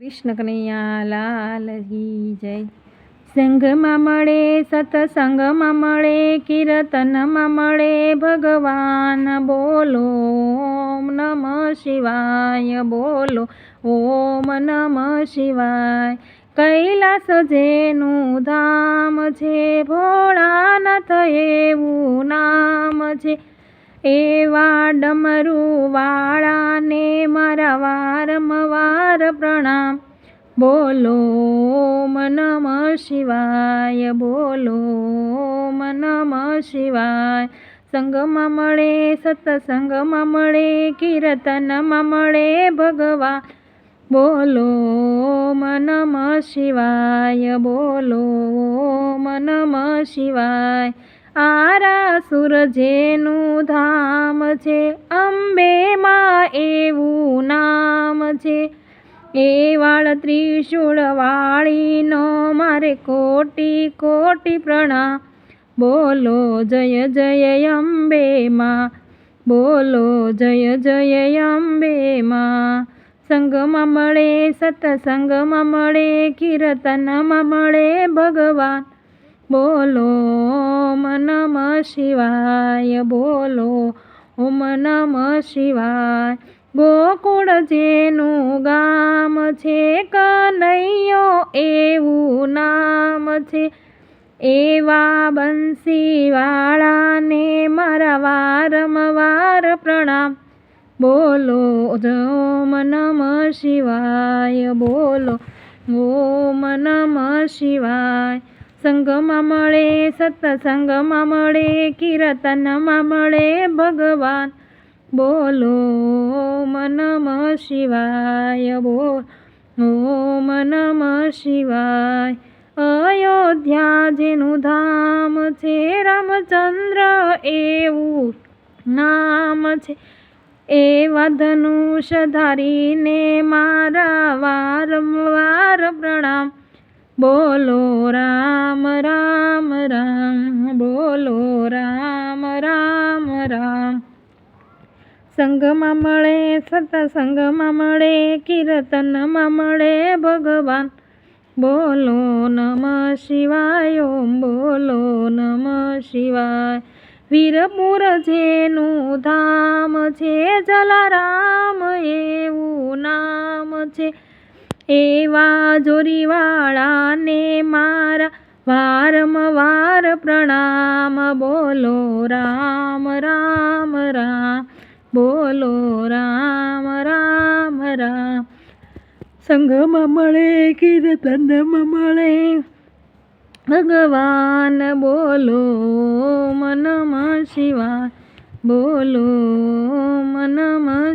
કૃષ્ણ કનૈયા, લાલ કી જય. સંઘમાં મળે સતસંગમાં મળે, કીર્તનમાં મળે, ભગવાન બોલો, ઓમ નમ શિવાય, બોલો, ઓમ નમ શિવાય. કૈલાસ જેનું ધામ છે, ભોળાનાથ એવું નામ છે. એવા ડમરુવાળાને મારા વારંવાર પ્રણામ. બોલો નમ શિવાય, બોલો નમ શિવાય. સંગમાં મળે સત્સંગમાં મળે, કીર્તનમાં મળે ભગવાન. બોલો નમ શિવાય, બોલો નમ શિવાય. આરાસુર જેનું ધામ છે, અંબેમાં એવું નામ છે. એ વાળ ત્રિશુળવાળીનો મારે કોટી કોટી પ્રણા. બોલો જય જય અંબે માં બોલો જય જય અંબે માં સંગમાં મળે સત્સંગમાં મળે, કીર્તનમાં મળે ભગવાન. બોલો, ઓમ નમ શિવાય, બોલો, ઓમ નમ શિવાય. ગોકુળ જેનું ગામ છે, કનૈયો એવું નામ છે. એવા બંસીવાળાને મારા વારંવાર પ્રણામ. બોલો, ઓમ નમ શિવાય, બોલો, ઓમ નમ શિવાય. સંગમાં મળે, સત્સંગમાં મળે, કીર્તનમાં મળે, ભગવાન બોલો, ઓમ નમ શિવાય બોલ ઓમ નમ શિવાય. અયોધ્યા જેનું ધામ છે, રામચંદ્ર એવું નામ છે. એવા ધનુષ ધારીને મારા વારંવાર પ્રણામ. બોલો રામ રામ રામ, બોલો રામ રામ રામ. સંગમાં મળે સત્સંગમાં મળે, કીર્તનમાં મળે ભગવાન. બોલો નમ શિવાય, ઓમ બોલો નમ શિવાય. વીરપુર જેનું ધામ છે, જલારામ, એવું નામ છે. એવા જોરીવાળાને મારા વારંવાર પ્રણામ. બોલો રામ રામ રામ. બોલો રામ રામ રામ. સંઘમાં મળે કીર્તનમાં મળે? ભગવાન, બોલો મનમાં નમ શિવાય. બોલો મનમાં નમ